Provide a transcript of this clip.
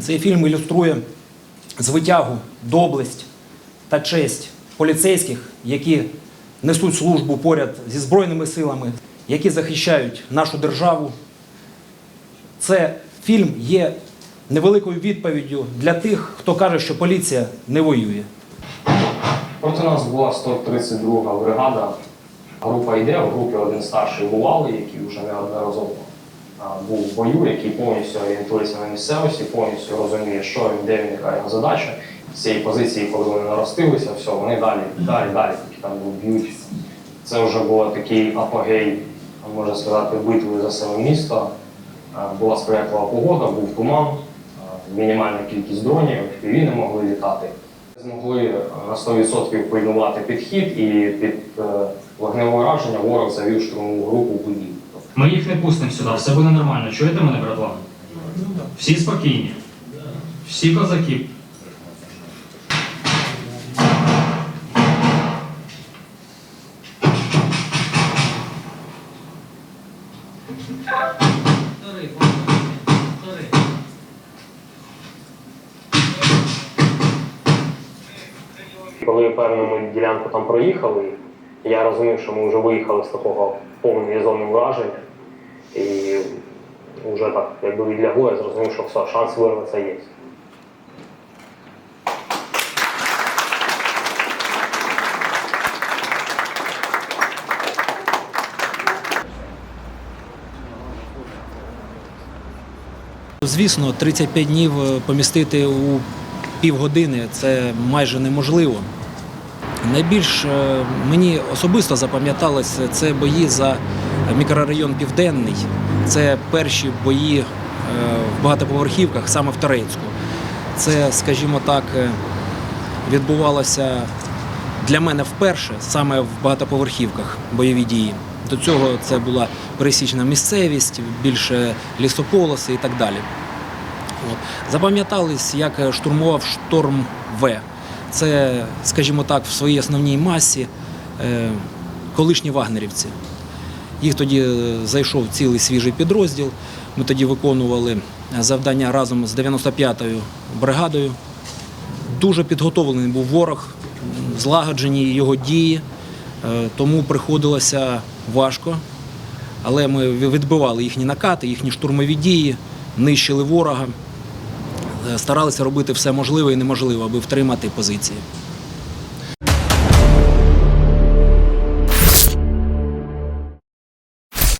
Цей фільм ілюструє звитягу, доблесть та честь поліцейських, які несуть службу поряд зі Збройними силами, які захищають нашу державу. Це фільм є невеликою відповіддю для тих, хто каже, що поліція не воює. Проти нас була 132 бригада. Група йде, в групі один старший бувалий, який вже неодноразово був в бою, який повністю орієнтується на місцевості, повністю розуміє, що він, де він, яка його задача. З цієї позиції, коли вони наростилися, все, вони далі, далі, далі, тільки там б'ють. Це вже був такий апогей, можна сказати, битви за саме місто. Була сприятлива погода, був туман, мінімальна кількість дронів, FPV не могли літати. Змогли на 100% пильнувати підхід і під е, вогневе ураження ворог завів штурмову групу в будівлю. Ми їх не пустимо сюди, все буде нормально. Чуєте мене, братва? Всі спокійні. Всі козаки. Коли певну ми ділянку там проїхали, я розумів, що ми вже виїхали з такого повної зони враження. І вже так, якби відлягло, я зрозумів, що все, шанс вирватися є. Звісно, 35 днів е, помістити у півгодини це майже неможливо. Найбільш е, мені особисто запам'яталось це бої за мікрорайон Південний. Це перші бої е, в багатоповерхівках саме в Торецьку. Це, скажімо так, е, відбувалося для мене вперше саме в багатоповерхівках бойові дії. До цього це була пересічна місцевість, більше лісополоси і так далі. Запам'ятались, як штурмував шторм В. Це, скажімо так, в своїй основній масі е, колишні вагнерівці. Їх тоді е, зайшов цілий свіжий підрозділ. Ми тоді виконували завдання разом з 95-ю бригадою. Дуже підготовлений був ворог, злагоджені його дії, е, тому приходилося важко. Але ми відбивали їхні накати, їхні штурмові дії, нищили ворога, е, старалися робити все можливе і неможливе, аби втримати позиції.